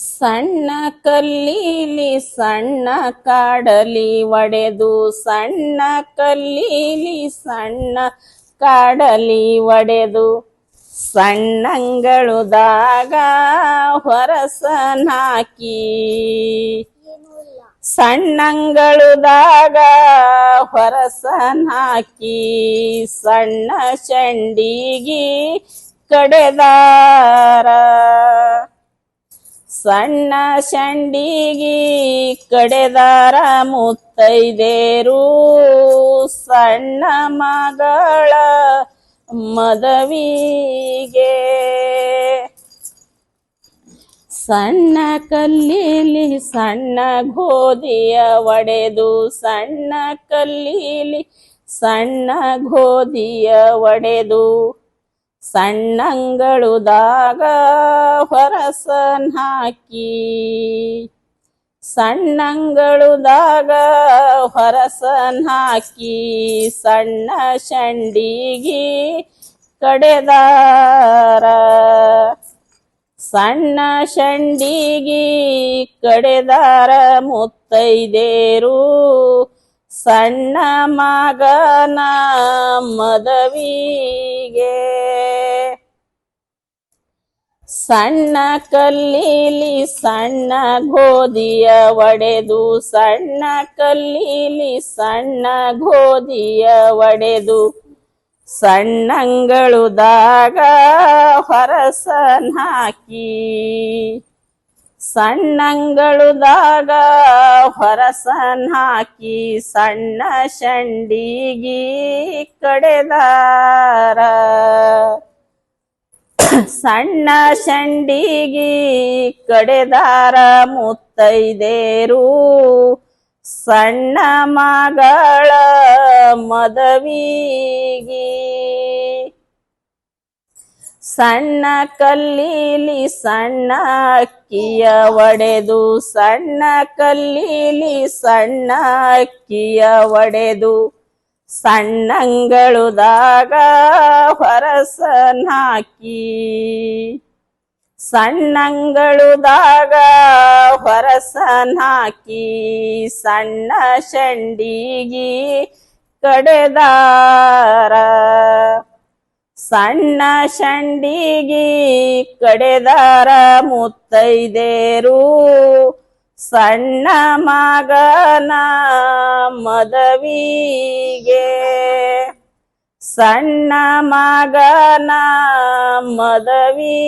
ಸಣ್ಣ ಕಲ್ಲೀಲಿ ಸಣ್ಣ ಕಾಡಲಿ ಒಡೆದು ಸಣ್ಣ ಕಲ್ಲೀಲಿ ಸಣ್ಣ ಕಾಡಲಿ ಒಡೆದು ಸಣ್ಣಂಗಳುದಾಗ ಹೊರಸನಾಕಿ ಸಣ್ಣಂಗಳುದಾಗ ಹೊರಸನಾಕಿ ಸಣ್ಣ ಚಂಡಿಗಿ ಕಡೆದಾರ ಸಣ್ಣ ಚಂಡಿಗಿ ಕಡೆದಾರ ಮುತ್ತೈದೇರು. ಸಣ್ಣ ಮಗಳ ಮದವಿಗೆ. ಸಣ್ಣ ಕಲ್ಲಿಲಿ ಸಣ್ಣ ಗೋಧಿಯ ಒಡೆದು ಸಣ್ಣ ಕಲ್ಲಿಲಿ ಸಣ್ಣ ಗೋಧಿಯ ಒಡೆದು ಸಣ್ಣಂಗಳುದಾಗ ಹೊರಸನ್ ಹಾಕಿ ಸಣ್ಣಂಗಳುದಾಗ ಹೊರಸನ್ ಹಾಕಿ ಸಣ್ಣ ಚಂಡಿಗಿ ಕಡೆದಾರ. ಸಣ್ಣ ಚಂಡಿಗಿ ಕಡೆದಾರ ಮುತ್ತೈದೇರು. ಸಣ್ಣ ಮಗನ ಮದವಿಗೆ ಸಣ್ಣ ಕಲ್ಲಿಲಿ ಸಣ್ಣ ಗೋಧಿಯ ಒಡೆದು, ಸಣ್ಣ ಕಲ್ಲೀಲಿ ಸಣ್ಣ ಗೋಧಿಯ ಒಡೆದು ಸಣ್ಣಂಗಳುದಾಗ ಹೊರಸನ್ ಹಾಕಿ ಸಣ್ಣಂಗಳುದಾಗ ಹೊರಸನ್ ಹಾಕಿ ಸಣ್ಣ ಚಂಡಿಗಿ ಕಡೆದಾರ. ಸಣ್ಣ ಚಂಡಿಗಿ ಕಡೆದಾರ ಮುತ್ತೈದೇರು. ಸಣ್ಣ ಮಗಳ ಮದವಿಗಿ. ಸಣ್ಣ ಕಲ್ಲಿಲಿ ಸಣ್ಣ ಅಕ್ಕಿಯ ಒಡೆದು, ಸಣ್ಣ ಕಲ್ಲಿಲಿ ಸಣ್ಣ ಅಕ್ಕಿಯ ಒಡೆದು. ಸಣ್ಣಂಗಳುದಾಗ ಹೊರಸನಾಕಿ. ಸಣ್ಣಂಗಳುದಾಗ ಹೊರಸನಾಕಿ. ಸಣ್ಣ ಚಂಡಿಗಿ ಕಡೆದಾರ. ಸಣ್ಣ ಚಂಡಿಗಿ ಕಡೆದಾರ ಮುತ್ತೈದೇರು. ಸಣ್ಣ ಮಗನ ಮದವಿಗೆ. ಸಣ್ಣ ಮಗನ ಮದವಿಗೆ.